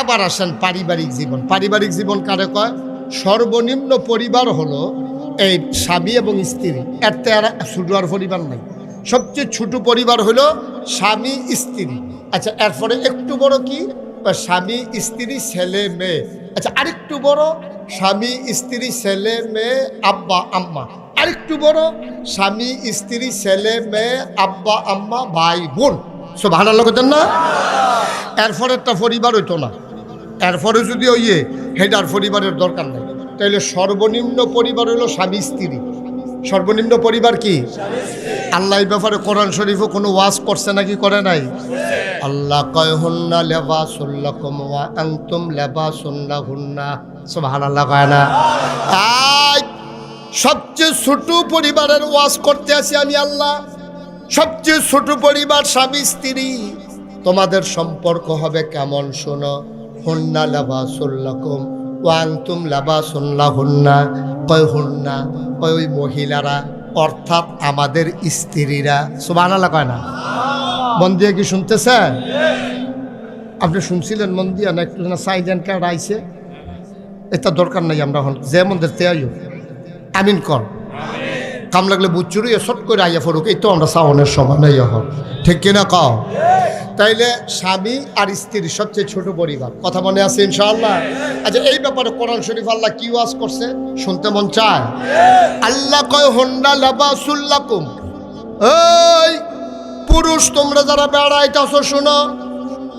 আবার আসেন পারিবারিক জীবন। পারিবারিক জীবন কারে কয়? সর্বনিম্ন পরিবার হলো এই স্বামী এবং স্ত্রী। এর তো আর ছোট আর পরিবার নাই। সবচেয়ে ছোট পরিবার হলো স্বামী, স্ত্রী। আচ্ছা এরপরে একটু বড় কি? স্বামী, স্ত্রী, ছেলে, মেয়ে। আচ্ছা আরেকটু বড়, স্বামী, স্ত্রী, ছেলে, মেয়ে, আব্বা, আম্মা। আরেকটু বড়, স্বামী, স্ত্রী, ছেলে, মেয়ে, আব্বা, আম্মা, ভাই, বোন। সব ভালো লাগতেন না? এরপরে একটা পরিবার হইতো না। এরপরে যদি ওইয়ে হেডার পরিবারের দরকার নাই তাহলে সর্বনিম্ন পরিবার হলো স্বামী, স্ত্রী। সর্বনিম্ন পরিবার কি? আল্লাহ ব্যাপারে কোরআন শরীফও কোনো ওয়াজ করছে নাকি করে নাই? আল্লাহ কয়, হুন্না লেবা সুল্লাকুম ওয়া আনতুম লেবা সুন্না হুন্না সুবহানাল্লাহ কয় না। সবচেয়ে ছোট পরিবারের ওয়াজ করতে আসি আমি আল্লাহ। সবচেয়ে ছোট পরিবার স্বামী, স্ত্রী। তোমাদের সম্পর্ক হবে কেমন, শোনো। হুন্না লাবাসুল্লাকুম ওয়াংতুম লাবাসুল্লাহ হুন্না কয় হুন্না কয় ওই মহিলারা অর্থাৎ আমাদের স্ত্রীরা। সুবাহ কয় না? মন দিয়ে কি শুনতেছেন? আপনি শুনছিলেন মন দিয়া না একটু না সাইলেন্ট কার্ড আইছে? এটা দরকার নাই আমরা হন যে মন্দির তে আইও আমিন কর। কাম লাগলে বুচুরি শট করে আইয়া ফরুক এই তো আমরা সাওনের সময় নাই এখন। ঠিক কিনা কও? তাইলে স্বামী আর স্ত্রী সবচেয়ে ছোট পরিবার। কথা মনে আছে ইনশাআল্লাহ? আচ্ছা এই ব্যাপারে কোরআন শরীফ আল্লাহ কি ওয়াজ করছে? শুনতে মন চায়? আল্লাহ কয় হন্ডা লাবাসুল্লাকুম এই, পুরুষ, তোমরা যারা বেড়াইতেছ, শোনো।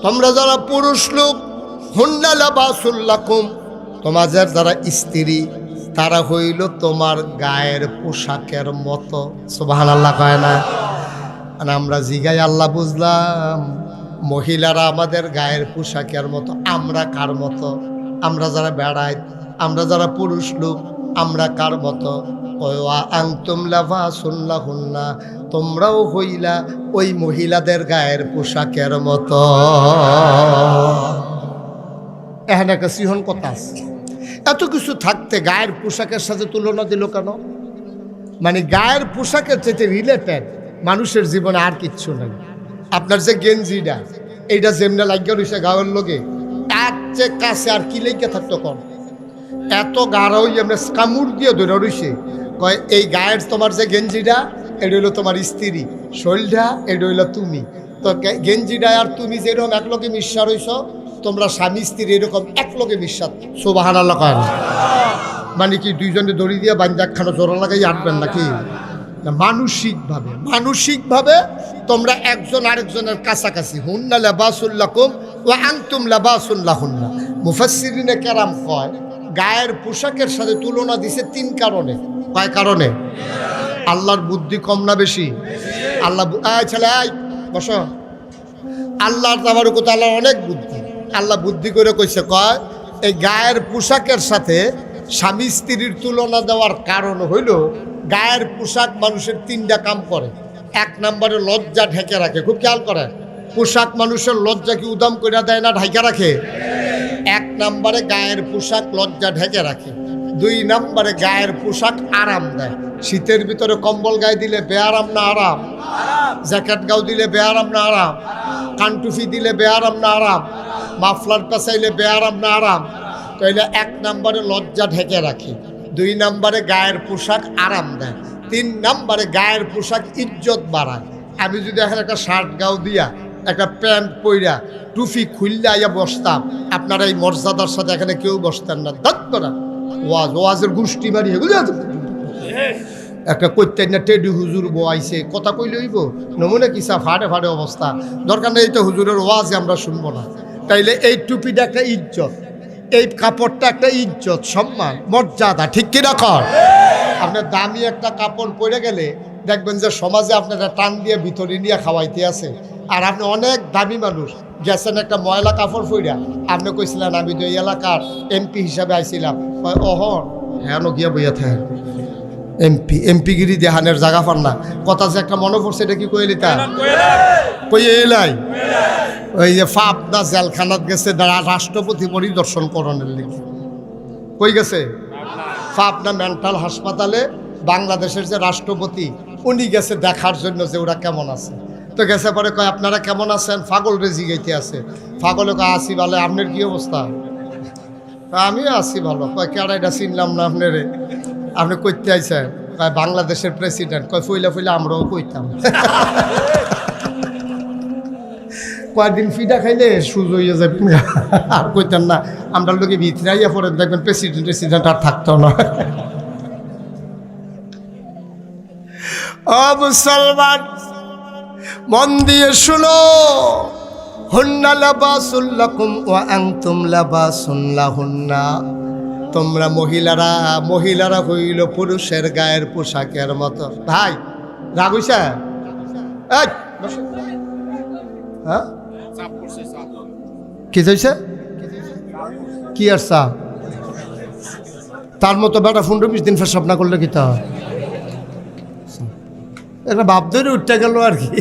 তোমরা যারা পুরুষ লোক, হুন্না লাবাসুল্লাকুম তোমাদের যারা স্ত্রী, তারা হইল তোমার গায়ের পোশাকের মতো। সুবাহান আল্লাহ কয় না? আর আমরা জিগাই আল্লাহ বুঝলাম, মহিলারা আমাদের গায়ের পোশাকের মতো, আমরা কার মতো? আমরা যারা বেড়াই, আমরা যারা পুরুষ লোক, আমরা কার মতো? তোমরাও হইলা ওই মহিলাদের গায়ের পোশাকের মতো। এখানে একটা সিহন কথা আছে। এত কিছু থাকতে গায়ের পোশাকের সাথে তুলনা দিল কেন? মানে গায়ের পোশাকের চাইতে রিলেটেড মানুষের জীবনে আর কিচ্ছু নেই। আপনার যে গেঞ্জিটা, এইটা যেমনে লাগিয়ে রয়েছে গাঁয়ের লোকে এক যে কাছে আর কি লেগে থাকতো কম এত গাঢ় এমনি কামড় দিয়ে ধরে রয়েছে কয়, এই গায়ের তোমার যে গেঞ্জিটা, এটা হইল তোমার স্ত্রী। শৈলটা এটা হইল তুমি। তো গেঞ্জিটা আর তুমি যেরকম এক লোকে মিশা রইছ, তোমরা স্বামী, স্ত্রী এরকম এক লোকে মিশা সোবাহান আল্লাহ মানে কি, দুইজনে দড়ি দিয়ে বান্ধা খানো জোড়া লাগাই আটবেন নাকি? মানসিকভাবে মানসিকভাবে তোমরা একজন আরেকজনের কাছাকাছি হুন্না লাবাসুল্লাকুম ও আংতুম লাবাসুল্লাহ হুন্না মুফাসসিরিনে কেরাম কয়, গায়ের পোশাকের সাথে তুলনা দিছে তিন কারণে। কয় কারণে? আল্লাহর বুদ্ধি কম না বেশি? আল্লাহ ছেলে আয় বস। আল্লাহর তাবার কথা আল্লাহর অনেক বুদ্ধি। আল্লাহ বুদ্ধি করে কইছে, কয়, এই গায়ের পোশাকের সাথে স্বামী স্ত্রীর তুলনা দেওয়ার কারণ হইল গায়ের পোশাক মানুষের তিনটা কাম করে। এক নম্বরে লজ্জা ঢেকে রাখে। খুব খেয়াল করে পোশাক মানুষের লজ্জা কি উদাম করে দেয় না ঢাকা রাখে? এক নম্বরে গায়ের পোশাক লজ্জা ঢেকে রাখে। দুই নম্বরে গায়ের পোশাক আরাম দেয়। শীতের ভিতরে কম্বল গায়ে দিলে বেআরাম না আরাম? জ্যাকেট গাও দিলে বেআরাম না আরাম? কানটুফি দিলে বেআরাম না আরাম? মাফলার পেঁচাইলে বেআরাম না আরাম? তাইলে এক নম্বরে লজ্জা ঢেকে রাখে। দুই নম্বরে গায়ের পোশাক আরাম দেয়, তিন নম্বরে গায়ের পোশাক ইজ্জত বাড়ায়। আমি যদি এখন একটা শার্ট গাও দিয়া, একটা প্যান্ট পইরা টুফি খুললে আইয়া বসতাম, আপনারা এই মর্যাদার সাথে এখানে কেউ বসতেন না। দত্ত না। ওয়াজ, ওয়াজের গোষ্ঠী মারি এগুলো একটা কইতেন না, টেডি হুজুর বয়াইছে। কথা কই হইব? নমুনা কিসা ফাটে ফাটে অবস্থা। দরকার নেই তো হুজুরের ওয়াজে আমরা শুনব না। তাইলে এই টুপিটা একটা ইজ্জত। এই কাপড়টা একটা ইজ্জত, সম্মান, মর্যাদা, ঠিক কিনা কর? আপনার দামি একটা কাপড় পরে গেলে দেখবেন যে সমাজে আপনারা টান দিয়ে ভিতরে নিয়ে খাওয়াইতে আছে। আর আপনি অনেক দামি মানুষ, গেছেন একটা ময়লা কাপড় পইরা। আপনি কইছিলেন, আমি তো এই এলাকার এমপি হিসাবে আইছিলাম। অহন। হ্যাঁ গিয়া বইয়া থাকেন এমপি এমপিগিরি দেহানের জায়গা পান না। কথা যে একটা মনে পড়ছে, এটা কি কইলি তা? কই এলাই। ওই যে পাবনা জেলখানাত গেছে রাষ্ট্রপতি পরিদর্শন করণের লিখে কই গেছে? পাবনা মেন্টাল হাসপাতালে বাংলাদেশের যে রাষ্ট্রপতি, উনি গেছে দেখার জন্য যে ওরা কেমন আছে। তো গেছে পরে কয়, আপনারা কেমন আছেন? ফাগল রেজি গাইতে আছে। ফাগলে কয়, আসি ভালো, আপনার কি অবস্থা? আমিও আছি ভালো। কয়, কেডা এটা চিনলাম না আপনারে? আপনি কইতে আইছেন, কয় বাংলাদেশের প্রেসিডেন্ট কয় ফুইলা ফুইলা আমরাও কইতাম। কয়েকদিন ফিডা খাইলে সুজ হইয়া যাবেন আর কইতেন না, আমরা লোকে ভিতরাইয়া পরে দেখবেন প্রেসিডেন্ট প্রেসিডেন্ট আর থাকতো না। ও মুসলমান, মন দিয়ে শুনো, হুন্না লাবাসুল্লাকুম ওয়া আনতুম লাবাসুল্লাহুন্না তোমরা মহিলারা মহিলারা হইল পুরুষের গায়ের পোশাকের মতো। ভাই রাগ এই, হ্যাঁ? কি হয়েছে কি আর চা? তার মতো বেটা ফুন্ডু বিশ দিন ফের স্বপ্ন করলে কি তা? একটা ভাব ধরে উঠতে গেল আর কি।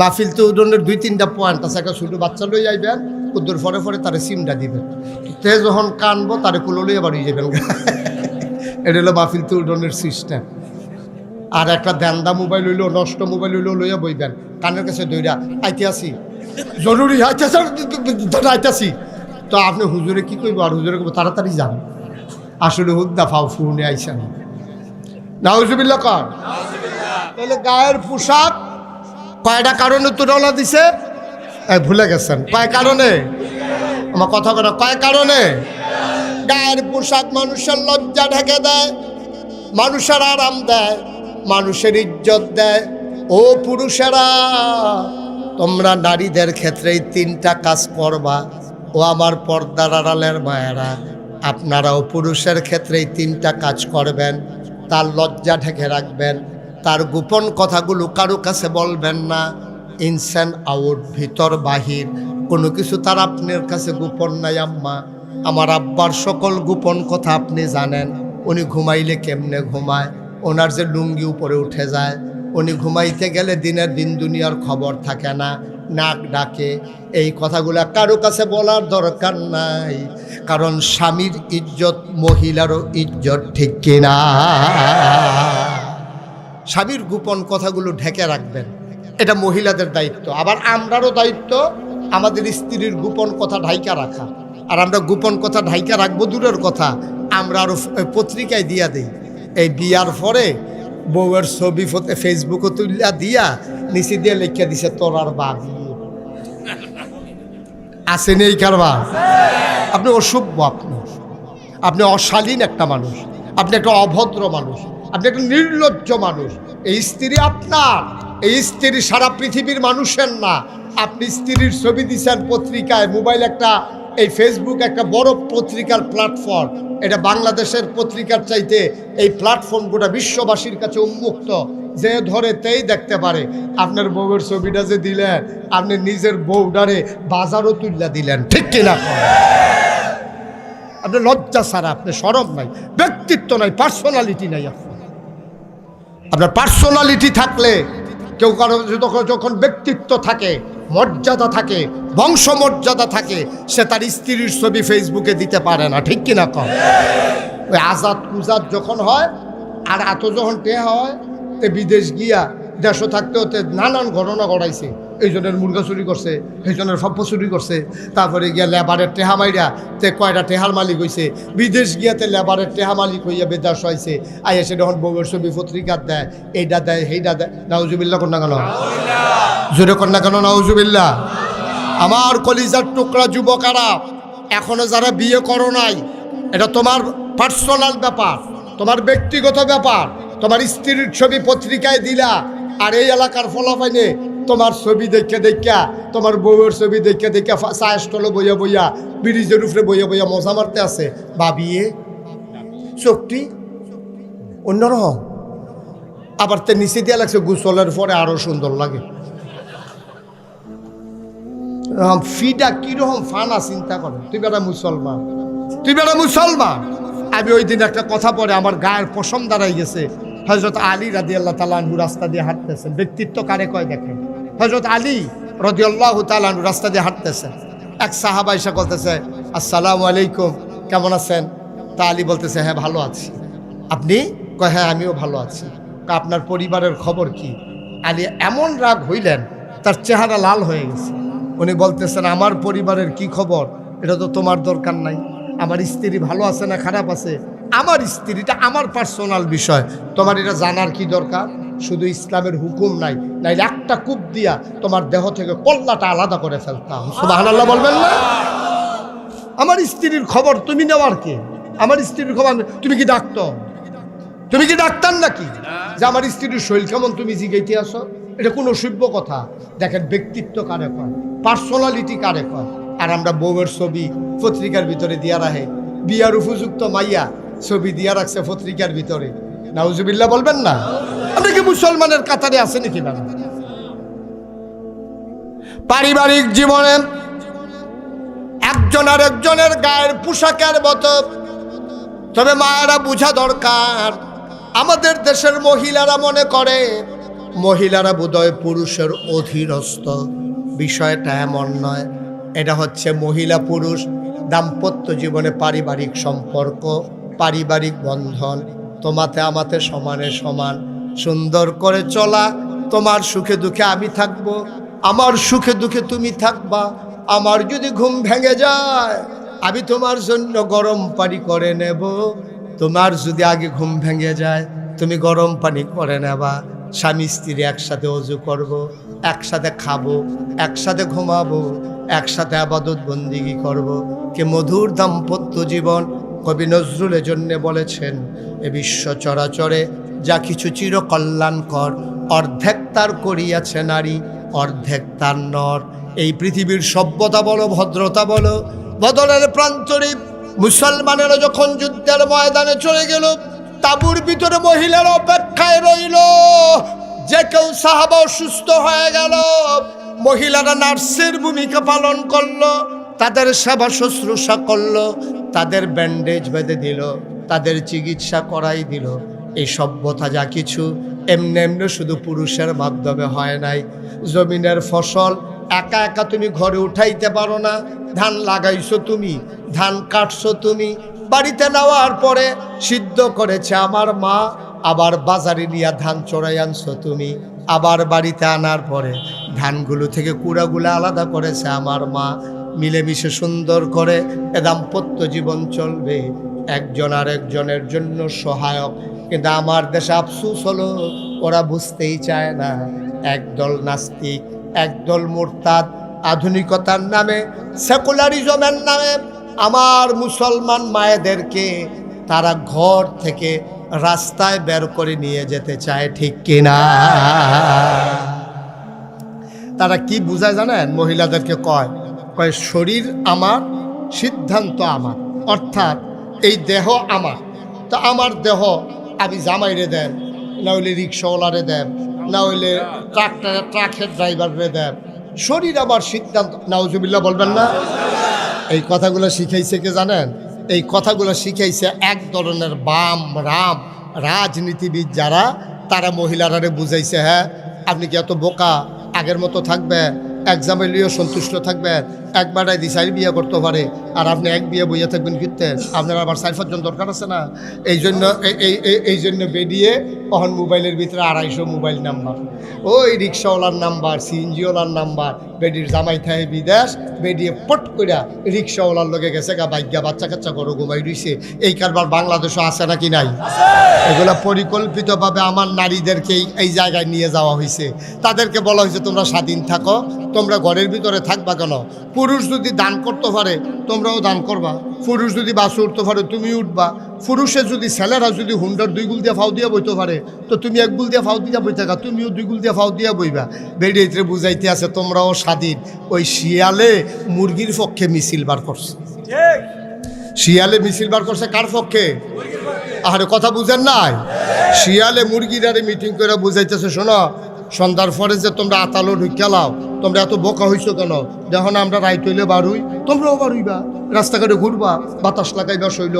মাহফিল তো দুই তিনটা পয়েন্ট আছে একটা বাচ্চা লই যাইবেন কুদ্দুর ফরে ফরে তারে সিমটা দিবেন। তে যখন কানবো তারে কুলো লইয়া বাড়ি যাবেন। এটা হলো মাহফিল তো উদনের সিস্টেম। আর একটা দ্যান্দা মোবাইল হইল নষ্ট মোবাইল হইল লইয়া বইবেন। কানের কাছে দইরা আইতে আসি। জরুরি আইতাছি তো আপনি হুজুরে কি করব আর হুজুরে করব তাড়াতাড়ি যান। আসলে হুদ্দা ফাও ফোনে আইসেন নাউজুবিল্লা কর। তাহলে গায়ের পোশাক কয়টা কারণে তুলনা দিছে? ভুলে গেছেন। কয় কারণে? আমার কথা বলে কয় কারণে? গায়ের পোশাক মানুষের লজ্জা ঢেকে দেয়, মানুষের আরাম দেয়, মানুষের ইজ্জত দেয়। ও পুরুষেরা, তোমরা নারীদের ক্ষেত্রে এই তিনটা কাজ করবা। ও আমার পর্দার আড়ালের মায়েরা, আপনারাও পুরুষের ক্ষেত্রে এই তিনটা কাজ করবেন। তার লজ্জা ঢেকে রাখবেন, তার গোপন কথাগুলো কারও কাছে বলবেন না। ইনসান আউট, ভিতর, বাহির। কোনো কিছু তার আপনার কাছে গোপন নাই, আম্মা। আমার আব্বার সকল গোপন কথা আপনি জানেন। উনি ঘুমাইলে কেমনে ঘুমায়? ওনার যে লুঙ্গি উপরে উঠে যায়। উনি ঘুমাইতে গেলে দিনের দিন দুনিয়ার খবর থাকে না, নাক ডাকে। এই কথাগুলো কারও কাছে বলার দরকার নাই। কারণ স্বামীর ইজ্জত, মহিলারও ইজ্জত ঠিক কিনা? স্বামীর গোপন কথাগুলো ঢেকে রাখবেন। এটা মহিলাদের দায়িত্ব। আবার আমরারও দায়িত্ব আমাদের স্ত্রীর গোপন কথা ঢাইকা রাখা। আর আমরা গোপন কথা ঢাইকা রাখব দূরের কথা। আমরা আরও পত্রিকায় দিয়া দিই। এই বিয়ার পরে বউয়ের ছবি ফেসবুকে তুলিয়া দিয়া নিচে দিয়ে লিখিয়া দিছে, তোর আর বা আসেনি এই কারবার আপনি অসভ্য আপনি। আপনি অশালীন একটা মানুষ। আপনি একটা অভদ্র মানুষ। আপনি একটা নির্লজ্জ মানুষ। এই স্ত্রী আপনার। এই স্ত্রী সারা পৃথিবীর মানুষের না। আপনি স্ত্রীর ছবি দিচ্ছেন পত্রিকায়, মোবাইল একটা, এই ফেসবুক একটা বড় পত্রিকার প্ল্যাটফর্ম এটা বাংলাদেশের পত্রিকার চাইতে এই প্ল্যাটফর্ম গোটা বিশ্ববাসীর কাছে উন্মুক্ত। যে ধরে তেই দেখতে পারে। আপনার বউয়ের ছবিটা যে দিলেন, আপনি নিজের বউডারে বাজারও তুললা দিলেন। ঠিক কিনা? আপনার লজ্জা ছাড়া, আপনি সরব নাই, ব্যক্তিত্ব নাই পার্সোনালিটি নাই আপনার। আপনার পার্সোনালিটি থাকলে কেউ কারও যখন ব্যক্তিত্ব থাকে, মর্যাদা থাকে বংশ মর্যাদা থাকে, সে তার স্ত্রীর ছবি ফেসবুকে দিতে পারে না, ঠিক কিনা কম? ওই আজাদ কুজাদ যখন হয়, আর এত যখন টেহা হয়, তে বিদেশ গিয়া দেশও থাকতে হতে নানান ঘটনা ঘটাইছে। এই জনের মুরগা চুরি করছে, এই জনের সভ্য চুরি করছে। তারপরে গিয়া লেবারের টেহা মাইরা তে কয়টা টেহার মালিক হইছে। বিদেশ গিয়াতে লেবারের টেহা মালিক হইয়া বেদাস হয়েছে আইয়া সে যখন বউয়ের ছবি পত্রিকার দেয় এইটা দেয় সেইটা দেয়। নাউজুবিল্লা কন্যা কেন? জোরে কন্যা কেন নাউজুবিল্লা আমার কলিজার টুকরা যুবকারা, এখনও যারা বিয়ে করো নাই, এটা তোমার পার্সোনাল ব্যাপার, তোমার ব্যক্তিগত ব্যাপার, তোমার স্ত্রীর ছবি পত্রিকায় দিলা, আর এই এলাকার ফলাফাইনে তোমার ছবি দেখে দেখা, তোমার বউয়ের ছবি দেখে দেখা চায় স্টলে বইয়া বইয়া, ব্রিজের উপরে বইয়া বইয়া মজা মারতে আছে। ভাবিয়ে চোখটি অন্যরকম আবার তে নিচে দিয়া লাগছে, গুসলের পরে আরও সুন্দর লাগে। ফিটা কীরকম ফানা চিন্তা করে। তুই বেটা মুসলমান। তুই বেটা মুসলমান। আমি ওই দিন একটা কথা পরে আমার গায়ের পশম দাঁড়াই গেছে। হজরত আলী রাদি আল্লাহ তালানহু রাস্তা দিয়ে হাঁটতেছেন। ব্যক্তিত্ব কারে কয় দেখেন? হজরত আলী রদি আল্লাহ রাস্তা দিয়ে হাঁটতেছেন এক সাহাবা এসে বলতেছে, আসসালামু আলাইকুম, কেমন আছেন? তা আলী বলতেছে হ্যাঁ ভালো আছি। আপনি? কয় হ্যাঁ আমিও ভালো আছি। আপনার পরিবারের খবর কি? আলী এমন রাগ হইলেন, তার চেহারা লাল হয়ে গেছে। উনি বলতেছেন, আমার পরিবারের কি খবর? এটা তো তোমার দরকার নাই। আমার স্ত্রী ভালো আছে না খারাপ আছে? আমার স্ত্রীটা আমার পার্সোনাল বিষয়। তোমার এটা জানার কি দরকার? শুধু ইসলামের হুকুম নাই, নাইলে একটা কূপ দিয়া তোমার দেহ থেকে কল্লাটা আলাদা করে ফেলতাম। সুবহানাল্লাহ বলবেন না? আমার স্ত্রীর খবর তুমি নেওয়ার কে? আমার স্ত্রীর খবর তুমি কি ডাক্তার? তুমি কি ডাক্তার নাকি? যে আমার স্ত্রীর শরীর কেমন তুমি জিগাইতে আসো এটা কোনো সভ্য কথা। দেখেন ব্যক্তিত্ব কারে কয়? পার্সোনালিটি কারে কয়? আর আমরা বউয়ের ছবি পত্রিকার ভিতরে দিয়া রাখে। বিয়ার উপযুক্ত মাইয়া ছবি দিয়া রাখছে পত্রিকার ভিতরে। নাউজুবিল্লাহ বলবেন না? আপনি কি মুসলমানের কাতারে আছে নাকি পারিবারিক জীবনে একজন আর একজনের গায়ের পোশাকের মতো। তবে মায়েরা বোঝা দরকার, আমাদের দেশের মহিলারা মনে করে, মহিলারা বোধহয় পুরুষের অধীনস্থ। বিষয়টা এমন নয়, এটা হচ্ছে মহিলা পুরুষ, দাম্পত্য জীবনে পারিবারিক সম্পর্ক, পারিবারিক বন্ধন তোমাতে আমাতে সমানে সমান। সুন্দর করে চলা, তোমার সুখে দুঃখে আমি থাকব। আমার সুখে দুঃখে তুমি থাকবা। আমার যদি ঘুম ভেঙে যায়, আমি তোমার জন্য গরম পানি করে নেব। তোমার যদি আগে ঘুম ভেঙে যায়, তুমি গরম পানি করে নেবা। স্বামী স্ত্রী একসাথে অজু করব, একসাথে খাব, একসাথে ঘুমাবো, একসাথে আবাদত বন্দিগি করব। কে মধুর দাম্পত্য জীবন কবি নজরুলের জন্য বলেছেন এ বিশ্ব চরাচরে যা কিছু চির কল্যাণকর অর্ধেক তার করিয়াছে নারী, অর্ধেক তার নর। এই পৃথিবীর সভ্যতা বলো, ভদ্রতা বলো, বদলের প্রান্তরে মুসলমানেরা যখন যুদ্ধের ময়দানে চলে গেল, তাবুর ভিতরে মহিলার অপেক্ষায় রইল। যে কেউ সাহাবা অসুস্থ হয়ে গেল, মহিলারা নার্সের ভূমিকা পালন করল, তাদের সেবা শুশ্রূষা করল, তাদের ব্যান্ডেজ বেঁধে দিল। তাদের চিকিৎসা করাই দিল। এই সভ্যতা যা কিছু, এমনি এমনি শুধু পুরুষের মাধ্যমে হয় নাই। জমিনের ফসল একা একা তুমি ঘরে উঠাইতে পারো না। ধান লাগাইছো তুমি, ধান কাটছো তুমি। বাড়িতে নেওয়ার পরে সিদ্ধ করেছে আমার মা, আবার বাজারে নিয়ে ধান চড়াই আনছো তুমি। আবার বাড়িতে আনার পরে ধানগুলো থেকে কুড়াগুলো আলাদা করেছে আমার মা। মিলেমিশে সুন্দর করে এ দাম্পত্য জীবন চলবে। একজন আর একজনের জন্য সহায়ক। কিন্তু আমার দেশে আফসুস হলো, ওরা বুঝতেই চায় না। একদল নাস্তিক, একদল মোরতাদ, আধুনিকতার নামে, সেকুলারিজমের নামে আমার মুসলমান মায়েদেরকে তারা ঘর থেকে রাস্তায় বের করে নিয়ে যেতে চায়, ঠিক কিনা তারা কি বুঝায় জানেন? মহিলাদেরকে কয় কয়, শরীর আমার, সিদ্ধান্ত আমার। অর্থাৎ এই দেহ আমার। তা আমার দেহ আমি জামাইরে দেন না হইলে রিক্সাওয়ালারে দেন না হইলে ট্রাক্টরের ট্রাকের ড্রাইভারে দেন শরীর আমার সিদ্ধান্ত, নাউজুবিল্লাহ বলবেন না? এই কথাগুলো শিখাইছে কে জানেন? এই কথাগুলো শিখাইছে এক ধরনের বাম, রাম রাজনীতিবিদ যারা, তারা মহিলারারে বুঝাইছে হ্যাঁ আপনি কি এত বোকা? আগের মতো থাকবে এক জামাইলিও সন্তুষ্ট থাকবেন একবারটাই দি চারি বিয়ে করতে পারে। আর আপনি এক বিয়ে বইয়া থাকবেন কীর্তেন আপনার আবার চার পাঁচজন দরকার আছে না? এই জন্য, এই- জন্য বেরিয়ে তখন মোবাইলের ভিতরে আড়াইশো মোবাইল নাম্বার। ওই রিক্সাওয়ালার নাম্বার, সিএনজিওয়ালার নাম্বার, বেডির জামাই থাই বিদেশ, বেডিয়ে পট কইরা রিক্সাওয়ালার লগে গেছে গা বাইজ্ঞা বাচ্চা কাচ্চা করো ঘুমাই রইছে। এই কারবার বাংলাদেশও আছে নাকি নাই? এগুলো পরিকল্পিতভাবে আমার নারীদেরকে এই জায়গায় নিয়ে যাওয়া হয়েছে তাদেরকে বলা হয়েছে তোমরা স্বাধীন থাকো, তোমরা ঘরের ভিতরে থাকবা কেন? পুরুষ যদি দান করতে পারে তোমরাও দান করবা। পুরুষ যদি বাসে উঠতে পারে তুমি উঠবা। পুরুষের যদি ছেলেরা যদি হুন্ডার দুই গুল দিয়ে ফাও দিয়ে বইতে পারে তো তুমি এক গুল দিয়ে ফাও দিয়ে বই থাকা তুমিও দুই গুল দিয়ে ফাও দিয়ে বইবা। বেরিয়ে বুঝাইতে আছে তোমরাও স্বাধীন। ওই শিয়ালে মুরগির পক্ষে মিছিল বার করছে। শিয়ালে মিছিল বার করছে কার পক্ষে? আরে কথা বুঝেন নাই? শিয়ালে মুরগিরারে মিটিং করে বুঝাইতেছে শোনো সন্ধ্যার পরে যে তোমরা আতালো ঢুকালাও তোমরা এত বোকা হইছো কেন? যখন আমরা রাইত হইলে বারুই। তোমরাও বারুইবা। রাস্তাঘাটে ঘুরবা, বাতাস লাগাইবা শৈল।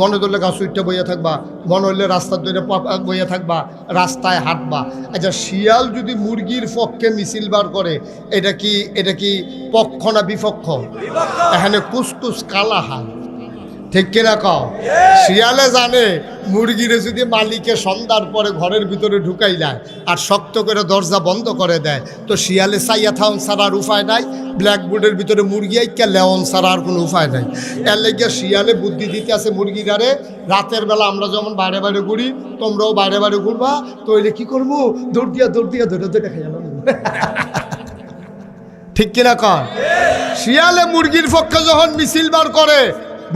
মনে ধরলে গাছ উইটটা বইয়া থাকবা। মনে হইলে রাস্তার ধরে বইয়া থাকবা। রাস্তায় হাঁটবা। আচ্ছা শিয়াল যদি মুরগির পক্ষে মিছিল বার করে, এটা কি এটা কি পক্ষ না বিপক্ষ? এখানে কুসকুস কালা হাল ঠিক কিনা কও? শিয়ালে জানে মুরগিরে যদি মালিকে সন্ধ্যার পরে ঘরের ভিতরে ঢুকাই দেয় আর শক্ত করে দরজা বন্ধ করে দেয়, তো শিয়ালে সাইয়া থাউন ছাড়ার উপায় নাই ব্ল্যাকবোর্ডের ভিতরে মুরগি আইকা লেওন ছাড়া আর কোনো উপায় নাই। এর লেগে শিয়ালে বুদ্ধি দিতে আছে মুরগিরারে রাতের বেলা আমরা যেমন বাইরে বাইরে ঘুরি, তোমরাও বাইরে বাইরে ঘুরবা, তো এলে কি করব? দৌড় দিয়া দৌড় দিয়া, দৌড়ে দৌড়ে খাই ঠিক কিনা কর শিয়ালে মুরগির পক্ষে যখন মিছিল বার করে,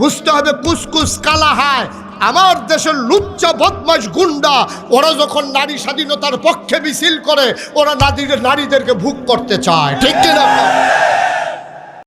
বুঝতে হবে কুসকুস কালা হায় আমার দেশের লুচ্চা বদমাস গুন্ডা, ওরা যখন নারী স্বাধীনতার পক্ষে মিছিল করে, ওরা নারীদের নারীদেরকে ভুগ করতে চায় ঠিক কিনা?